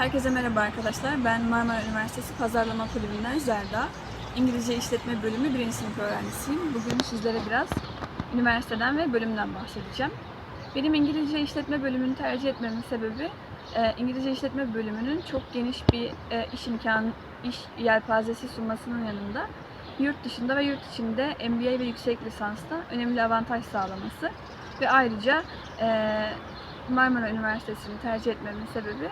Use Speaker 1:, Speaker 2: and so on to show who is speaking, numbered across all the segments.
Speaker 1: Herkese merhaba arkadaşlar. Ben Marmara Üniversitesi Pazarlama Kulübü'nden Zerda. İngilizce İşletme Bölümü 1. sınıf öğrencisiyim. Bugün sizlere biraz üniversiteden ve bölümden bahsedeceğim. Benim İngilizce İşletme Bölümünü tercih etmemin sebebi e, İngilizce İşletme Bölümünün çok geniş bir e, iş imkanı, iş yelpazesi sunmasının yanında yurt dışında ve yurt içinde MBA ve yüksek lisansta önemli avantaj sağlaması ve ayrıca e, Marmara Üniversitesi'ni tercih etmemin sebebi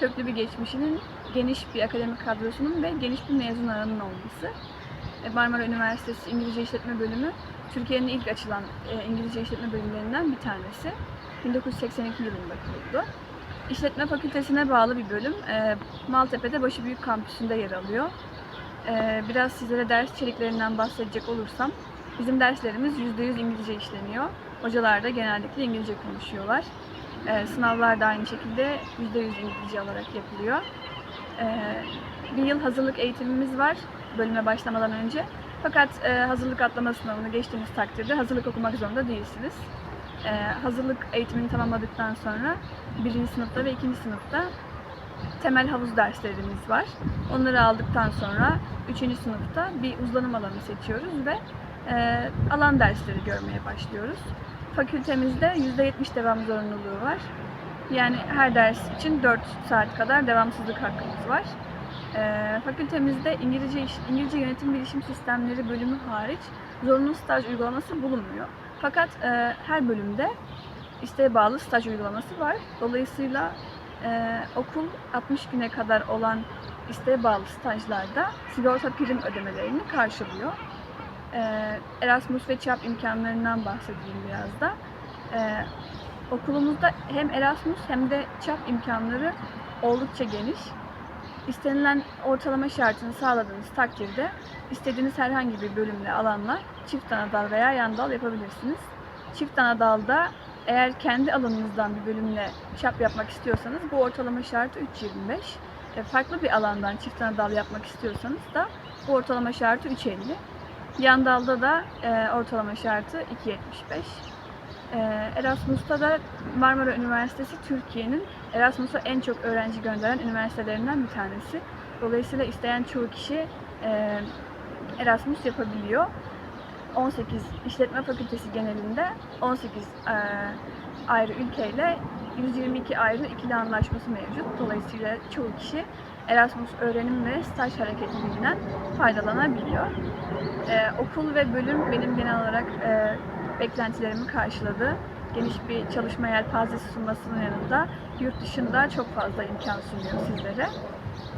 Speaker 1: köklü bir geçmişinin, geniş bir akademik kadrosunun ve geniş bir mezun alanının olması. E, Marmara Üniversitesi İngilizce İşletme Bölümü Türkiye'nin ilk açılan e, İngilizce işletme bölümlerinden bir tanesi. 1982 yılında kuruldu. İşletme Fakültesine bağlı bir bölüm. E, Maltepe'de Başıbüyük kampüsünde yer alıyor. Biraz sizlere ders içeriklerinden bahsedecek olursam, bizim derslerimiz %100 İngilizce işleniyor. Hocalar da genellikle İngilizce konuşuyorlar. E, sınavlar da aynı şekilde %100 İngilizce olarak yapılıyor. E, bir yıl hazırlık eğitimimiz var bölüme başlamadan önce. Fakat e, hazırlık atlama sınavını geçtiğiniz takdirde hazırlık okumak zorunda değilsiniz. E, hazırlık eğitimini tamamladıktan sonra birinci sınıfta ve ikinci sınıfta temel havuz derslerimiz var. Onları aldıktan sonra üçüncü sınıfta bir uzlanım alanı seçiyoruz ve e, alan dersleri görmeye başlıyoruz. Fakültemizde %70 devam zorunluluğu var. Yani her ders için 4 saat kadar devamsızlık hakkımız var. Ee, fakültemizde İngilizce, İngilizce Yönetim Bilişim Sistemleri bölümü hariç zorunlu staj uygulaması bulunmuyor. Fakat e, her bölümde isteğe bağlı staj uygulaması var. Dolayısıyla e, okul 60 güne kadar olan isteğe bağlı stajlarda sigorta prim ödemelerini karşılıyor. Ee, Erasmus ve ÇAP imkanlarından bahsedeyim biraz da. Ee, okulumuzda hem Erasmus hem de ÇAP imkanları oldukça geniş. İstenilen ortalama şartını sağladığınız takdirde istediğiniz herhangi bir bölümle alanla çift ana dal veya yan dal yapabilirsiniz. Çift ana dalda eğer kendi alanınızdan bir bölümle ÇAP yapmak istiyorsanız bu ortalama şartı 3.25. E, farklı bir alandan çift ana dal yapmak istiyorsanız da bu ortalama şartı 3.50. Yan dalda da e, ortalama şartı 2.75. E, Erasmus'ta da Marmara Üniversitesi Türkiye'nin Erasmus'a en çok öğrenci gönderen üniversitelerinden bir tanesi. Dolayısıyla isteyen çoğu kişi e, Erasmus yapabiliyor. 18 işletme fakültesi genelinde 18 e, ayrı ülkeyle 122 ayrı ikili anlaşması mevcut. Dolayısıyla çoğu kişi Erasmus öğrenim ve staj hareketliliğinden faydalanabiliyor. Ee, okul ve bölüm benim genel olarak e, beklentilerimi karşıladı. Geniş bir çalışma yelpazesi sunmasının yanında yurt dışında çok fazla imkan sunuyor sizlere.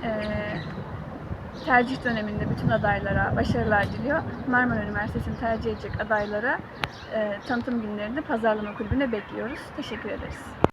Speaker 1: Ee, tercih döneminde bütün adaylara başarılar diliyor. Marmara Üniversitesi'ni tercih edecek adaylara e, tanıtım günlerinde pazarlama kulübüne bekliyoruz. Teşekkür ederiz.